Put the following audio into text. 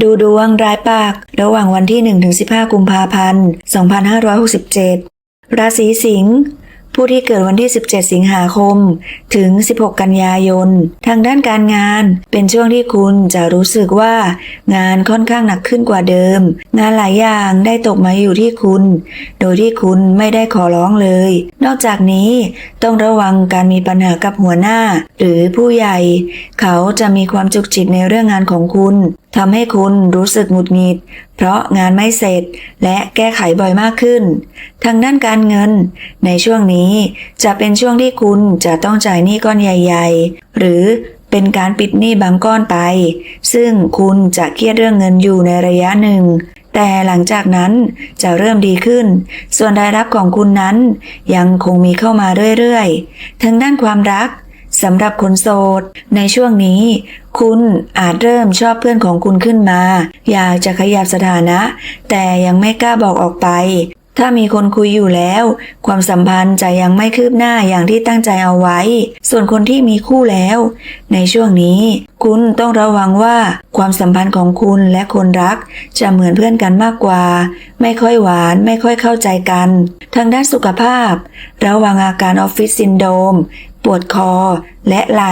ดูดวงรายปาก ระหว่างวันที่ 1-15 กุมภาพันธ์ 2567 ราศีสิงห์ผู้ที่เกิดวันที่ 17 สิงหาคม ถึง 16 กันยายน ทางด้านการงานเป็นช่วงที่คุณจะรู้สึกว่า งานค่อนข้างหนักขึ้นกว่าเดิม งานหลายอย่างได้ตกมาอยู่ที่คุณ โดยที่คุณไม่ได้ขอร้องเลย นอกจากนี้ต้องระวังการมีปัญหากับหัวหน้า หรือผู้ใหญ่ เขาจะมีความจุกจิกในเรื่องงานของคุณ ทำให้คุณรู้สึกหงุดหงิด เพราะงานไม่เสร็จและแก้ไขบ่อยมากขึ้น ทางด้านการเงิน ในช่วงนี้จะเป็นช่วงที่คุณจะต้องจ่ายหนี้ก้อนใหญ่ ๆ หรือเป็นการปิดหนี้บางก้อนไป ซึ่งคุณจะเครียดเรื่องเงินอยู่ในระยะหนึ่ง แต่หลังจากนั้นจะเริ่มดีขึ้น ส่วนรายรับของคุณนั้น ยังคงมีเข้ามาเรื่อยๆทางด้านความรัก สำหรับคนโสด ในช่วงนี้ คุณอาจเริ่มชอบเพื่อนของคุณขึ้นมา อยากจะขยับสถานะ แต่ยังไม่กล้าบอกออกไป ถ้ามีคนคุยอยู่แล้ว ความสัมพันธ์จะยังไม่คืบหน้าอย่างที่ตั้งใจเอาไว้ ส่วนคนที่มีคู่แล้ว ในช่วงนี้ คุณต้องระวังว่าความสัมพันธ์ของคุณและคนรัก จะเหมือนเพื่อนกันมากกว่า ไม่ค่อยหวาน ไม่ค่อยเข้าใจกัน ทางด้านสุขภาพ ระวังอาการออฟฟิศซินโดมปวดคอและไหล